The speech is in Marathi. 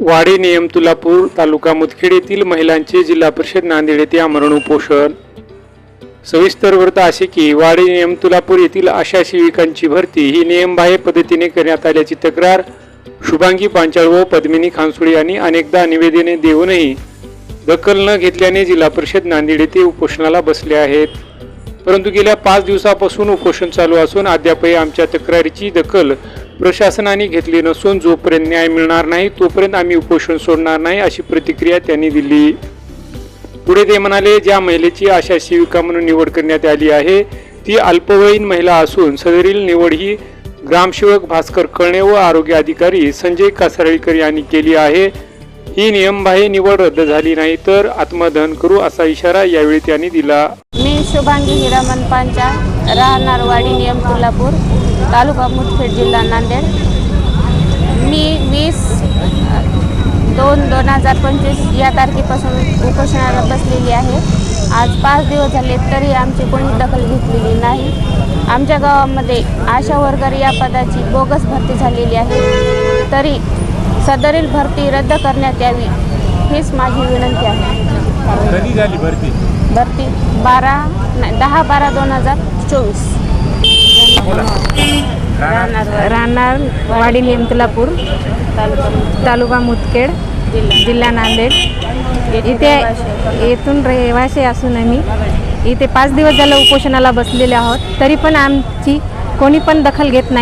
वाडी नियम तुलापूर तालुका मुदखेड येथील महिलांचे जिल्हा परिषद नांदेड येथे आमरण उपोषण. सविस्तर वृत्त असे की वाडी नियम तुलापूर येथील आशा सेविकांची भरती ही नियमबाह्य पद्धतीने करण्यात आल्याची तक्रार शुभांगी पांचाळ व पद्मिनी खानसुळे यांनी अनेकदा निवेदने देऊनही दखल न घेतल्याने जिल्हा परिषद नांदेड येथे उपोषणाला बसले आहेत. परंतु गेल्या पाच दिवसापासून उपोषण चालू असून अद्यापही आमच्या तक्रारीची दखल प्रशासनाने घेतली नसून जोपर्यंत न्याय मिळणार नाही तोपर्यंत आम्ही उपोषण सोडणार नाही अशी प्रतिक्रिया त्यांनी दिली. पुढे ते म्हणाले ज्या महिलेची आशा सेविका म्हणून निवड करण्यात आली आहे ती अल्पवयीन महिला असून सदरील निवड ही ग्रामसेवक भास्कर कळणे व आरोग्य अधिकारी संजय कासारळीकर यांनी केली आहे. ही नियमबाह्य निवड रद्द झाली नाही तर आत्मदहन करू असा इशारा यावेळी त्यांनी दिला. मी शुभांगी हिरामन पांचा राहणार वाडी नियम तुळापूर तालुका मुदखेड जिल्हा नांदेड. मी वीस दोन दोन हजार पंचवीस या तारखेपासून उपोषणाला बसलेली आहे. आज पाच दिवस झाले तरी आमची कोणी दखल घेतलेली नाही. आमच्या गावामध्ये आशा वर्कर या पदाची बोगस भरती झालेली आहे. तरी सदरील भरती रद्द करण्यात यावी हीच माझी विनंती आहे. कधी झाली भरती? भरती बारा नाही दहा बारा दोन हजार चोवीस. राहणार वाडी नियमतलापूर तालुका मुदखेड जिल्हा नांदेड. इथे येथून रहिवासी असून आम्ही इथे पाच दिवस झालं उपोषणाला बसलेले आहोत. तरी पण आमची कोणी पण दखल घेत नाही.